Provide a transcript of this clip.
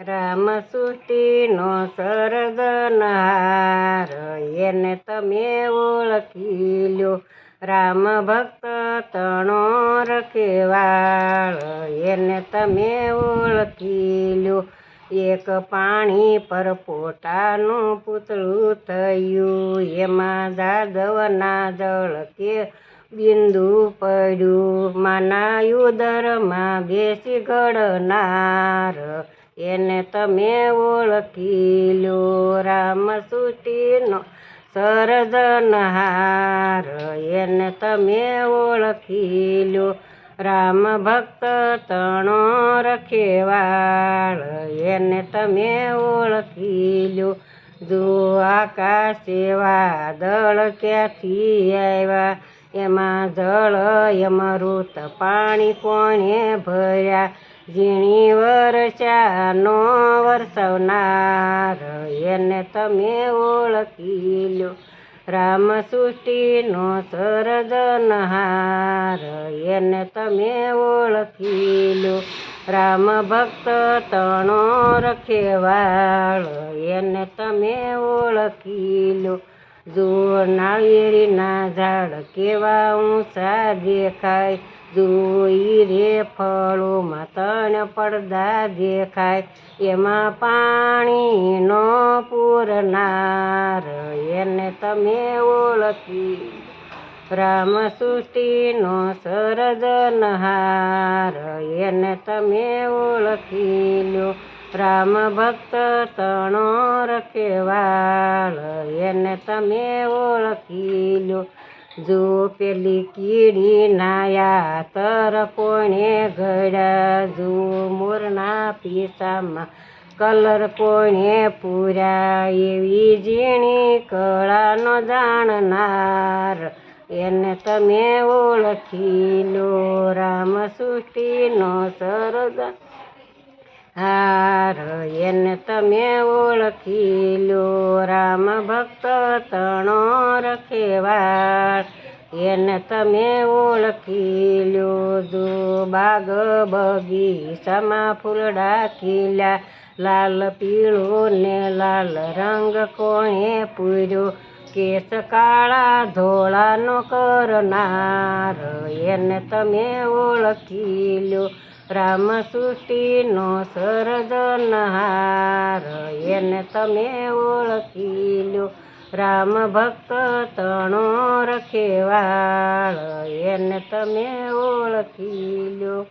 રામ સૃષ્ટિનો સર્જનહાર એને તમે ઓળખી લ્યો રામ ભક્ત તણો રખેવાળ એને તમે ઓળખી લ્યો એક પાણી પર પોતાનું પૂતળું થયું, એમાં જાદવના જળ કે બિંદુ પડ્યું. માના ઉદરમાં બેસી ઘડનાર એને તમે ઓળખી લો રામ સૃષ્ટિનો સર્જનહાર એને તમે ઓળખી લો રામ ભક્ત તણો રખેવાળ, એને તમે ઓળખી લો જો આકાશે વાદળ ક્યાંથી આવ્યા? એમાં જળ અમૃત પાણી કોણે ભર્યા? ઝીણી વર્ષાનો વરસવનાર એને તમે ઓળખી લો. રામ સૃષ્ટિનો સર્જનહાર, એને તમે ઓળખી લો. રામ ભક્ત તણો રખેવાળ, એને તમે ઓળખી લો. જો નાળિયેરીના ઝાડ કેવા ઊંચા દેખાય. જોઈ રે ફળોમાં ત્રણ પડદા દેખાય. એમાં પાણીનો પૂરનાર એને તમે ઓળખી. રામ સૃષ્ટિનો સર્જનહાર, એને તમે ઓળખી લો રામ ભક્ત તણોર કેવાળ એને તમે ઓળખી લો જો પેલી કીડી નાયા તર કોણે ઘડ્યા, જો મોરના પીસામાં કલર કોણે પૂર્યા, એવી ઝીણી કળાનો જાણનાર. એને તમે ઓળખી લો રામ સૃષ્ટિનો સરદ હાર એને તમે ઓળખી લો રામ ભક્ત તણો રખેવાળ એને તમે ઓળખી લો જો બાગ બગીચામાં ફૂલડા ખીલ્યા લાલ પીળો ને લાલ રંગ કોણે પૂર્યો? કેસ કાળા ધોળાનો કરનાર. એને તમે ઓળખી લો રામ સૃષ્ટિનો સર્જનહાર એને તમે ઓળખી લો રામ ભક્ત તણો રખેવાળ, એને તમે ઓળખી લો